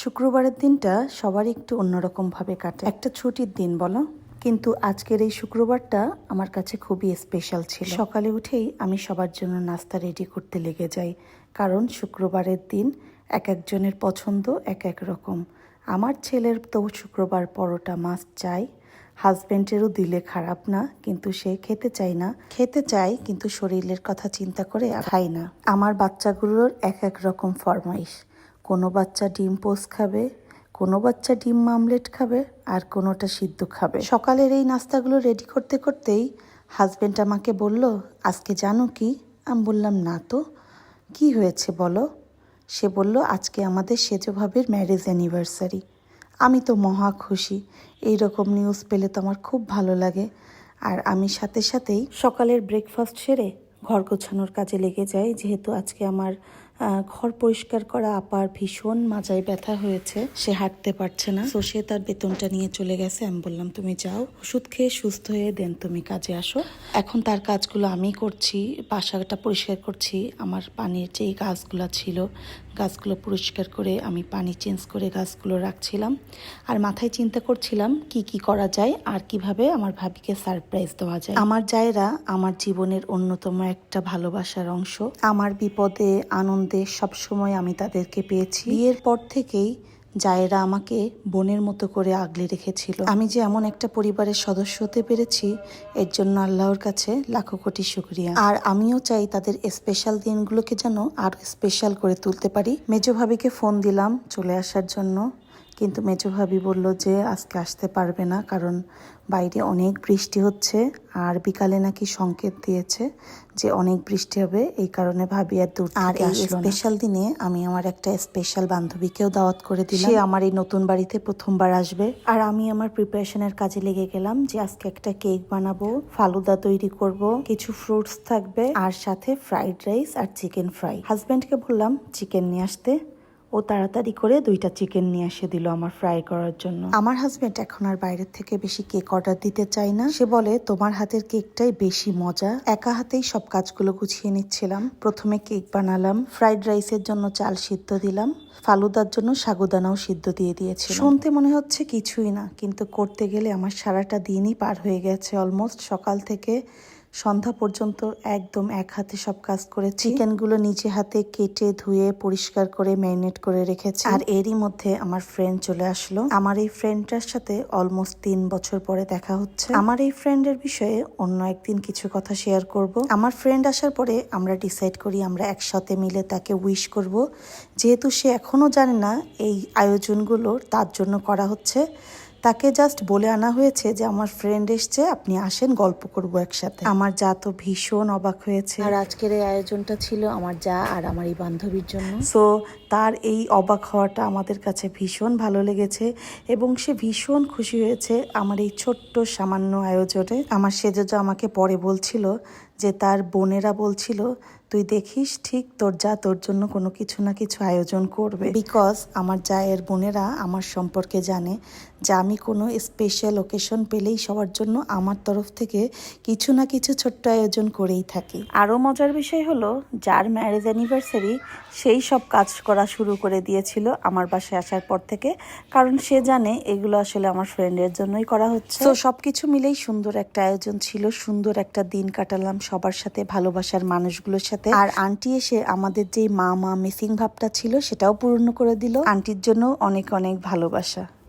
শুক্রবারের দিনটা সবার একটু অন্যরকমভাবে কাটে। একটা ছুটির দিন বলো। কিন্তু আজকের এই শুক্রবারটা আমার কাছে খুবই স্পেশাল ছিল। সকালে উঠেই আমি সবার জন্য নাস্তা রেডি করতে লেগে যাই। কারণ শুক্রবারের দিন এক একজনের পছন্দ এক এক রকম। আমার ছেলের তো শুক্রবার পরোটা মাছ চাই। হাজবেন্ডেরও দিলে খারাপ না, কিন্তু সে খেতে চায় না। খেতে চায়, কিন্তু শরীরের কথা চিন্তা করে খায় না। আমার বাচ্চাগুলোর এক এক রকম ফরমাইশ। কোনো বাচ্চা ডিম পোস্ট খাবে, কোনো বাচ্চা ডিম মামলেট খাবে, আর কোনোটা সিদ্ধ খাবে। সকালের এই নাস্তাগুলো রেডি করতে করতেই হাজব্যান্ড আমাকে বলল, আজকে জানো কি? আমি বললাম, না তো। কি হয়েছে বলো? সে বলল, আজকে আমাদের সেজো ভাবির ম্যারেজ অ্যানিভার্সারি আমি তো মহা খুশি। এই রকম নিউজ পেলে তো আমার খুব ভালো লাগে। আর আমি সাথে সাথেই সকালের ব্রেকফাস্ট সেরে ঘর গোছানোর কাজে লেগে যাই, যেহেতু আজকে আমার ঘর পরিষ্কার করা আপার ভীষণ মাজায় ব্যথা হয়েছে। সে হাঁটতে পারছে না। তো সে তার বেতনটা নিয়ে চলে গেছে। আমি বললাম, তুমি যাও, ওষুধ খেয়ে সুস্থ হয়ে দেন, তুমি কাজে আসো। এখন তার কাজগুলো আমি করছি, বাসাটা পরিষ্কার করছি। আমার পানির যেই কাজগুলো ছিল গাছগুলো পরিষ্কার করে আমি পানি চেঞ্জ করে গাছগুলো রাখছিলাম। আর মাথায় চিন্তা করছিলাম কি কি করা যায় আর কীভাবে আমার ভাবিকে সারপ্রাইজ দেওয়া যায়। আমার জায়রা আমার জীবনের অন্যতম একটা ভালোবাসার অংশ। আমার বিপদে, আনন্দে সবসময় আমি তাদেরকে পেয়েছি। বিয়ের পর থেকেই জায়েরা আমাকে বোনের মতো করে আগলে রেখেছিল। আমি যে এমন একটা পরিবারের সদস্য হতে পেরেছি, এর জন্য আল্লাহর কাছে লাখো কোটি শুক্রিয়া। আর আমিও চাই তাদের স্পেশাল দিনগুলোকে যেন আরও স্পেশাল করে তুলতে পারি। মেজো ভাবিকে ফোন দিলাম চলে আসার জন্য। কিন্তু মেজো ভাবি বলল যে আজকে আসতে পারবে না কারণ বাইরে অনেক বৃষ্টি হচ্ছে আর বিকালে নাকি সংকেত দিয়েছে যে অনেক বৃষ্টি হবে এই কারণে ভাবি আর দূর আর এই স্পেশাল দিনে আমি আমার একটা স্পেশাল বান্ধবীকেও দাওয়াত করে দিলাম। সে আমার এই নতুন বাড়িতে প্রথমবার আসবে। আর আমি আমার প্রিপারেশনের কাজে লেগে গেলাম যে আজকে একটা কেক বানাবো ফালুদা তৈরি করব কিছু ফ্রুটস থাকবে আর সাথে ফ্রাইড রাইস আর চিকেন ফ্রাই হাজব্যান্ডকে বললাম চিকেন নিয়ে আসতে। তাড়াতাড়ি করে দুইটা চিকেন নিয়ে এসে দিল আমার ফ্রাই করার জন্য। আমার হাজবেন্ড এখন আর বাইরের থেকে বেশি কেক অর্ডার দিতে চায় না। সে বলে, তোমার হাতের কেকটাই বেশি মজা। একা হাতেই সব কাজগুলো গুছিয়ে নিচ্ছিলাম। প্রথমে কেক বানালাম ফ্রাইড রাইসের জন্য চাল সিদ্ধ দিলাম, ফালুদার জন্য সাগুদানাও সিদ্ধ দিয়ে দিয়েছি শুনতে মনে হচ্ছে কিছুই না, কিন্তু করতে গেলে আমার সারাটা দিনই পার হয়ে গেছে অলমোস্ট সকাল থেকে সন্ধ্যা পর্যন্ত একদম এক হাতে সব কাজ করে চিকেনগুলো নিজে হাতে কেটে ধুয়ে পরিষ্কার করে ম্যারিনেট করে রেখেছি। আর এরই মধ্যে আমার ফ্রেন্ড চলে আসলো। আমার এই ফ্রেন্ডটার সাথে অলমোস্ট তিন বছর পরে দেখা হচ্ছে। আমার এই ফ্রেন্ডের বিষয়ে অন্য একদিন কিছু কথা শেয়ার করব। আমার ফ্রেন্ড আসার পরে আমরা ডিসাইড করি আমরা একসাথে মিলে তাকে উইশ করব। যেহেতু সে এখনও জানে না এই আয়োজনগুলো তার জন্য করা হচ্ছে। তাকে জাস্ট বলে আনা হয়েছে যে আমার ফ্রেন্ড এসছে আপনি আসেন গল্প করব একসাথে। আমার যা তো ভীষণ অবাক হয়েছে। আর আজকের এই আয়োজনটা ছিল আমার যা আর আমার এই বান্ধবীর জন্য। সো তার এই অবাক হওয়াটা আমাদের কাছে ভীষণ ভালো লেগেছে এবং সে ভীষণ খুশি হয়েছে আমার এই ছোট্ট সামান্য আয়োজনে। আমার সেজজ আমাকে পরে বলছিল যে তার বোনেরা বলছিল তুই দেখিস ঠিক তোর যা তোর জন্য কোনো কিছু না কিছু আয়োজন করবে। বিকজ আমার জায়ের বোনেরা আমার সম্পর্কে জানে যে আমি কোনো স্পেশাল ওকেশন পেলেই সবার জন্য আমার তরফ থেকে কিছু না কিছু ছোট্ট আয়োজন করেই থাকি। আরও মজার বিষয় হলো যার ম্যারেজ অ্যানিভার্সারি সেই সব কাজ করা শুরু করে দিয়েছিল আমার বাসায় আসার পর থেকে। কারণ সে জানে এগুলো আসলে আমার ফ্রেন্ডের জন্যই করা হচ্ছে। তো সব কিছু মিলেই সুন্দর একটা আয়োজন ছিল সুন্দর একটা দিন কাটালাম সবার সাথে, ভালোবাসার মানুষগুলোর সাথে। আর আন্টি এসে আমাদের যে মা মা মিসিং ভাবটা ছিল, সেটাও পূর্ণ করে দিল। আন্টির জন্য অনেক অনেক ভালোবাসা।